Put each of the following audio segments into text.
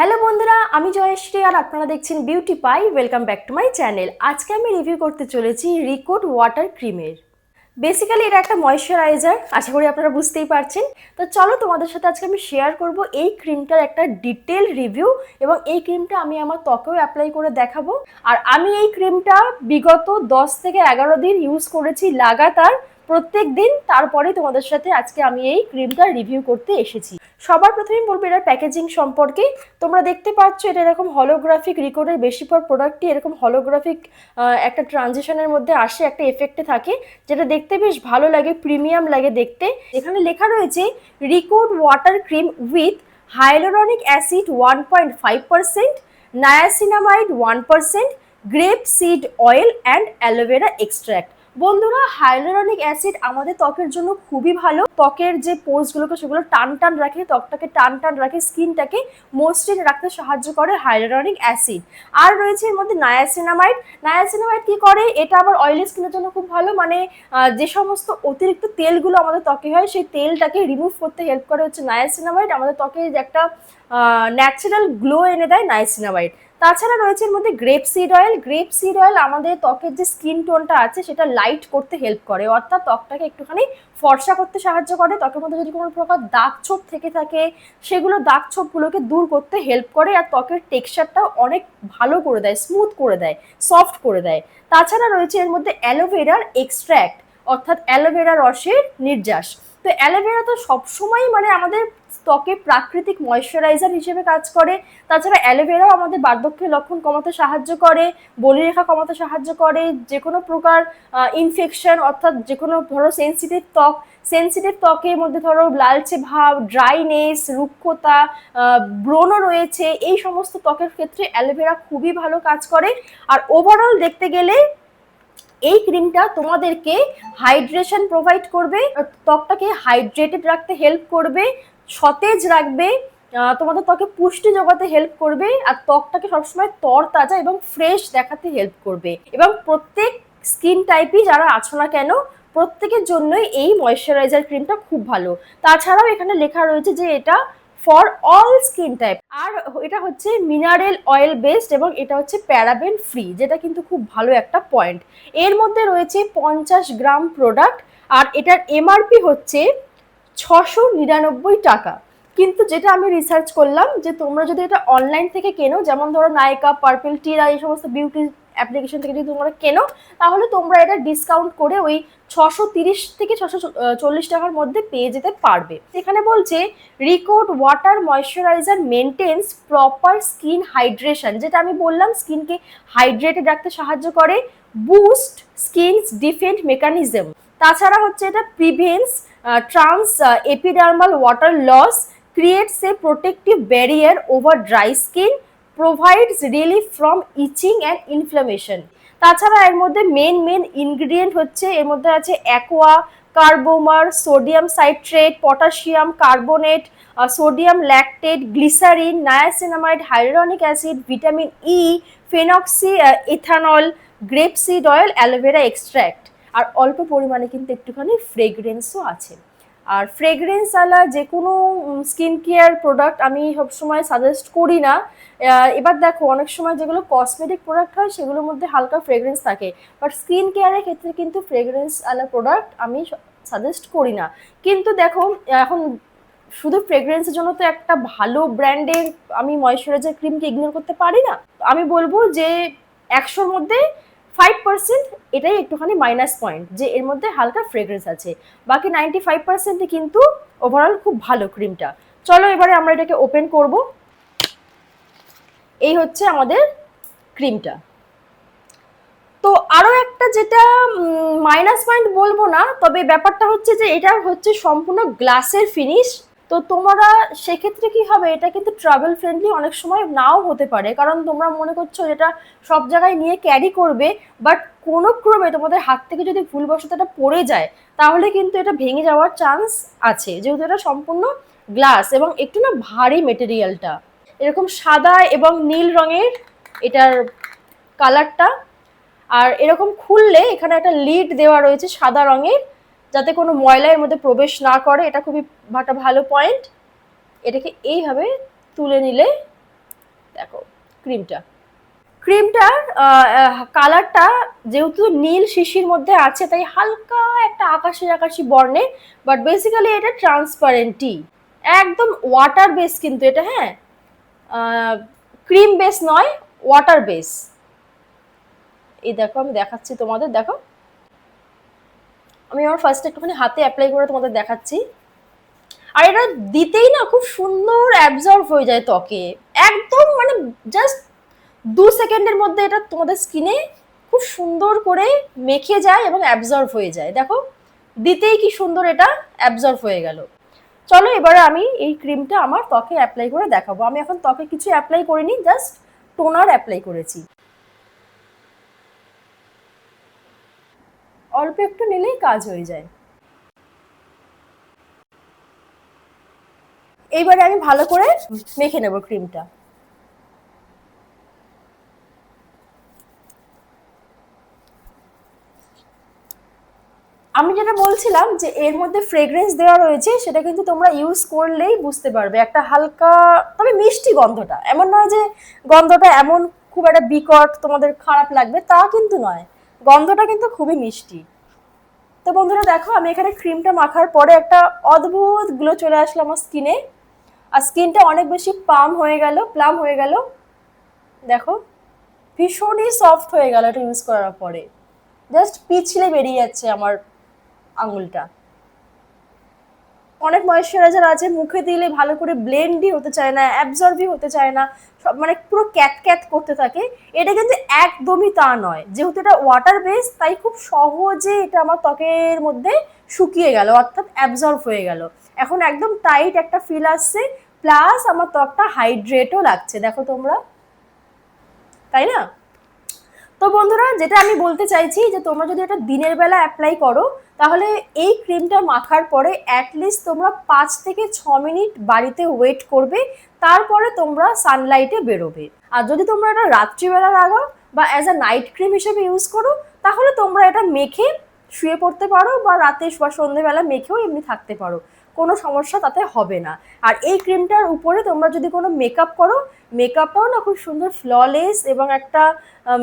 Hello বন্ধুরা, আমি জয়শ্রী আর আপনারা দেখছেন beauty pie welcome back to my channel আজকে আমি রিভিউ করতে চলেছি রিকোড ওয়াটার ক্রিমের বেসিক্যালি এটা একটা ময়শ্চারাইজার আশা করি আপনারা বুঝতেই পারছেন। তো চলো তোমাদের সাথে আজকে আমি শেয়ার করব এই ক্রিমটার একটা ডিটেল রিভিউ এবং এই ক্রিমটা আমি আমার ত্বকেও অ্যাপ্লাই করে দেখাবো। আর আমি এই ক্রিমটা বিগত দশ থেকে এগারো দিন ইউজ করেছি লাগাতার। প্রত্যেক দিন তারপরে তোমাদের সাথে আজকে আমি এই ক্রিমটা রিভিউ করতে এসেছি। সবার প্রথমেই বলব এটার প্যাকেজিং সম্পর্কে তোমরা দেখতে পাচ্ছ এটা এরকম হলোগ্রাফিক রিকর্ডের রেকর্ডের বেশিরভাগ প্রোডাক্টই এরকম হলোগ্রাফিক একটা ট্রানজিশনের মধ্যে আসে, একটা এফেক্টে থাকে, যেটা দেখতে বেশ ভালো লাগে প্রিমিয়াম লাগে দেখতে। এখানে লেখা রয়েছে Recode water cream with hyaluronic acid one point five percent niacinamide one percent grape seed oil and aloe vera extract বন্ধুরা হাইলোরনিক অ্যাসিড আমাদের ত্বকের জন্য খুবই ভালো। ত্বকের যে পোর্সগুলোকে সেগুলো টান টান রাখে, ত্বকটাকে টান টান রাখে, স্কিনটাকে মসৃণ রাখতে সাহায্য করে হাইলোরনিক অ্যাসিড আর রয়েছে এর মধ্যে নায়াসিনামাইড নায়াসিনামাইড কি করে? এটা আবার অয়েলি স্কিনের জন্য খুব ভালো। মানে যে সমস্ত অতিরিক্ত তেলগুলো আমাদের ত্বকে হয়, সেই তেলটাকে রিমুভ করতে হেল্প করে হচ্ছে নায়াসিনামাইড আমাদের ত্বকে একটা ন্যাচারাল গ্লো এনে দেয় নায়াসিনামাইড তাছাড়া রয়েছে এর মধ্যে grape seed oil grape seed oil আমাদের ত্বকের যে স্কিন টোনটা আছে, সেটা লাইট করতে হেল্প করে। অর্থাৎ ত্বকটাকে একটুখানি ফর্সা করতে সাহায্য করে। ত্বকের মধ্যে যদি কোনো প্রকার দাগ ছোপ থেকে থাকে, সেগুলো দাগ ছোপগুলোকে দূর করতে হেল্প করে আর ত্বকের টেক্সচারটাও অনেক ভালো করে দেয় স্মুথ করে দেয় সফট করে দেয়। তাছাড়া রয়েছে এর মধ্যে অ্যালোভেরার এক্সট্র্যাক্ট অর্থাৎ অ্যালোভেরা রসের নির্যাস। তো অ্যালোভেরা তো সবসময় মানে আমাদের ত্বকে প্রাকৃতিক ময়শ্চারাইজার হিসেবে কাজ করে। তাছাড়া অ্যালোভেরাও আমাদের বার্ধক্যের লক্ষণ কমাতে সাহায্য করে, বলিরেখা কমাতে সাহায্য করে যে কোনো প্রকার ইনফেকশন অর্থাৎ যে কোনো ধরো সেন্সিটিভ ত্বক সেন্সিটিভ ত্বকের মধ্যে ধরো লালচে ভাব ড্রাইনেস রুক্ষতা ব্রণ রয়েছে, এই সমস্ত ত্বকের ক্ষেত্রে অ্যালোভেরা খুবই ভালো কাজ করে। আর ওভারঅল দেখতে গেলে এই ক্রিমটা তোমাদেরকে হাইড্রেশন প্রোভাইড করবে ত্বকটাকে হাইড্রেটেড রাখতে হেল্প করবে, সতেজ রাখবে তোমাদের ত্বকে পুষ্টি জোগাতে হেল্প করবে, আর ত্বকটাকে সবসময় তর তাজা এবং ফ্রেশ দেখাতে হেল্প করবে। এবং প্রত্যেক স্কিন টাইপই যারা আছো না কেন, প্রত্যেকের জন্যই এই ময়শ্চারাইজার ক্রিমটা খুব ভালো। তাছাড়াও এখানে লেখা রয়েছে যে এটা ফর অল স্কিন টাইপ। আর এটা হচ্ছে মিনারেল অয়েল বেসড এবং এটা হচ্ছে প্যারাবেন ফ্রি, যেটা কিন্তু খুব ভালো একটা পয়েন্ট। এর মধ্যে রয়েছে পঞ্চাশ গ্রাম প্রোডাক্ট, আর এটার এমআরপি হচ্ছে ছশো নিরানব্বই টাকা। কিন্তু যেটা আমি রিসার্চ করলাম যে তোমরা যদি এটা অনলাইন থেকে কেনো, যেমন ধরো নাইকা পার্পেল টিরা এই সমস্ত বিউটি অ্যাপ্লিকেশন থেকে যদি তোমরা কেনো, তাহলে তোমরা এটা ডিসকাউন্ট করে ওই ছশো তিরিশ থেকে ছশো চল্লিশ টাকার মধ্যে পেয়ে যেতে পারবে। এখানে বলছে recode water moisturizer maintains proper skin hydration যেটা আমি বললাম স্কিনকে হাইড্রেটেড রাখতে সাহায্য করে বুস্ট স্কিনস ডিফেন্ট মেকানিজম তাছাড়া হচ্ছে এটা prevents trans epidermal water loss creates a protective barrier over dry skin provides relief from itching and inflammation তাছাড়া এর মধ্যে মেন মেন ইনগ্রিডিয়েন্ট হচ্ছে, এর মধ্যে আছে aqua carbomer sodium citrate potassium carbonate sodium lactate glycerin niacinamide hyaluronic acid vitamin E phenoxyethanol grapeseed oil aloe vera extract আর অল্প পরিমাণে কিন্তু একটুখানি ফ্রেগরেন্সও আছে। আর ফ্রেগরেন্স আলা যে কোনো স্কিন কেয়ার প্রোডাক্ট আমি সবসময় সাজেস্ট করি না। এবার দেখো, অনেক সময় যেগুলো কসমেটিক প্রোডাক্ট হয়, সেগুলোর মধ্যে হালকা ফ্রেগরেন্স থাকে। বাট স্কিন কেয়ারের ক্ষেত্রে কিন্তু ফ্রেগরেন্স আলা প্রোডাক্ট আমি সাজেস্ট করি না। কিন্তু দেখো, এখন শুধু ফ্রেগরেন্সের জন্য তো একটা ভালো ব্র্যান্ডের আমি ময়শ্চারাইজার ক্রিমকে ইগনোর করতে পারি না? আমি বলব যে, একশোর মধ্যে ফাইভ পার্সেন্ট এটাই একটুখানি মাইনাস পয়েন্ট যে এর মধ্যে হালকা ফ্রেগরেন্স আছে। বাকি নাইনটি ফাইভ পার্সেন্টই কিন্তু ওভারঅল খুব ভালো ক্রিমটা চলো এবারে আমরা এটাকে ওপেন করব। এই হচ্ছে আমাদের ক্রিমটা তো আরও একটা যেটা মাইনাস পয়েন্ট বলব না, তবে ব্যাপারটা হচ্ছে যে এটা হচ্ছে সম্পূর্ণ গ্লাসের ফিনিশ তো তোমরা সেক্ষেত্রে কি হবে? এটা কিন্তু ট্রাভেল ফ্রেন্ডলি অনেক সময় নাও হতে পারে। কারণ তোমরা মনে করছ এটা সব জায়গায় নিয়ে ক্যারি করবে বাট কোনো ক্রমে তোমাদের হাত থেকে যদি ভুলবশত এটা পড়ে যায়, তাহলে কিন্তু এটা ভেঙে যাওয়ার চান্স আছে। যেহেতু এটা সম্পূর্ণ গ্লাস এবং একটু না ভারী মেটেরিয়ালটা এরকম সাদা এবং নীল রঙের এটার কালারটা আর এরকম খুললে এখানে একটা লিড দেওয়া রয়েছে সাদা রঙের। যাতে কোনো ময়লা এর মধ্যে প্রবেশ না করে, এটা খুবই একটা ভালো পয়েন্ট এটাকে এইভাবে তুলে নিলে, দেখো ক্রিমটা ক্রিমটার কালারটা যেহেতু নীল শিশির মধ্যে আছে, তাই হালকা একটা আকাশি আকাশি বর্ণে বাট বেসিক্যালি এটা ট্রান্সপারেন্টই একদম ওয়াটার বেস কিন্তু এটা হ্যাঁ? ক্রিম বেস নয় ওয়াটার বেস এই দেখো, আমি দেখাচ্ছি তোমাদের, দেখো। আমি আমার ফার্স্ট একটুখানি হাতে অ্যাপ্লাই করে তোমাদের দেখাচ্ছি। আর এটা দিতেই না খুব সুন্দর অ্যাবজর্ভ হয়ে যায় ত্বকে। একদম মানে জাস্ট দু সেকেন্ডের মধ্যে এটা তোমাদের স্কিনে খুব সুন্দর করে মেখে যায় এবং অ্যাবজর্ভ হয়ে যায়। দেখো, দিতেই কি সুন্দর এটা অ্যাবজর্ভ হয়ে গেল। চলো এবারে আমি এই ক্রিমটা আমার ত্বকে অ্যাপ্লাই করে দেখাবো। আমি এখন ত্বকে কিছু অ্যাপ্লাই করিনি জাস্ট টোনার অ্যাপ্লাই করেছি। অল্প একটু নিলেই কাজ হয়ে যায়। এইবারে আমি ভালো করে মেখে নেব ক্রিমটা। আমি যেটা বলছিলাম যে এর মধ্যে ফ্রেগ্রেন্স দেওয়া রয়েছে, সেটা কিন্তু তোমরা ইউজ করলেই বুঝতে পারবে। একটা হালকা, তবে মিষ্টি গন্ধটা। এমন নয় যে গন্ধটা এমন খুব একটা বিকট, তোমাদের খারাপ লাগবে, তা কিন্তু নয়। গন্ধটা কিন্তু খুবই মিষ্টি। তো বন্ধুরা দেখো, আমি এখানে ক্রিমটা মাখার পরে একটা অদ্ভুত গ্লো চলে আসলো আমার স্কিনে আর স্কিনটা অনেক বেশি পাম হয়ে গেল প্লাম হয়ে গেল। দেখো, ভীষণই সফট হয়ে গেল এটা ইউজ করার পরে। জাস্ট পিছলে বেরিয়ে যাচ্ছে আমার আঙুলটা। অনেক ময়শ্চারাইজার আছে, মুখে দিলে ভালো করে ব্লেন্ডই হতে চায় না অ্যাবজর্বই হতে চায় না, সব মানে পুরো ক্যাট ক্যাট করতে থাকে। এটা কিন্তু একদমই তা নয়। যেহেতু এটা ওয়াটার বেস তাই খুব সহজে এটা আমার ত্বকের মধ্যে শুকিয়ে গেল, অর্থাৎ অ্যাবজর্ব হয়ে গেল। এখন একদম টাইট একটা ফিল আসছে প্লাস আমার ত্বকটা হাইড্রেটও লাগছে, দেখো তোমরা। তাই না? তো বন্ধুরা, যেটা আমি বলতে চাইছি যে তোমরা যদি এটা দিনের বেলা অ্যাপ্লাই করো, তাহলে এই ক্রিমটা মাখার পরে অ্যাটলিস্ট তোমরা পাঁচ থেকে ছ মিনিট বাড়িতে ওয়েট করবে, তারপরে তোমরা সানলাইটে বেরোবে। আর যদি তোমরা এটা রাত্রিবেলা লাগাও বা অ্যাজ আ নাইট ক্রিম হিসেবে ইউজ করো, তাহলে তোমরা এটা মেখে শুয়ে পড়তে পারো বা রাতে বা সন্ধেবেলা মেখেও এমনি থাকতে পারো। কোনো সমস্যা তাতে হবে না। আর এই ক্রিমটার উপরে তোমরা যদি কোনো মেকআপ করো মেকআপটাও না খুব সুন্দর ফ্ললেস এবং একটা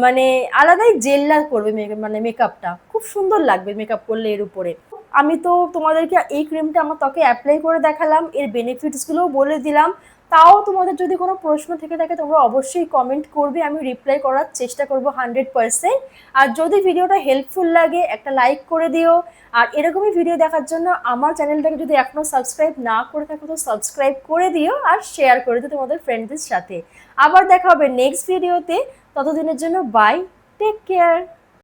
মানে আলাদাই জেল্লা করবে মানে মেকআপটা খুব সুন্দর লাগবে মেকআপ করলে এর উপরে। আমি তো তোমাদেরকে এই ক্রিমটা আমার ত্বকে অ্যাপ্লাই করে দেখালাম, এর বেনিফিটসগুলোও বলে দিলাম। তাও তোমাদের যদি কোনো প্রশ্ন থেকে থাকে, তোমরা অবশ্যই কমেন্ট করবে, আমি রিপ্লাই করার চেষ্টা করব হান্ড্রেড পারসেন্ট আর যদি ভিডিওটা হেল্পফুল লাগে, একটা লাইক করে দিও। আর এরকমই ভিডিও দেখার জন্য আমার চ্যানেলটাকে যদি এখনও সাবস্ক্রাইব না করে থাকো, তো সাবস্ক্রাইব করে দিও আর শেয়ার করে দিও তোমাদের ফ্রেন্ডদের সাথে। আবার দেখা হবে নেক্সট ভিডিওতে ততদিনের জন্য বাই টেক কেয়ার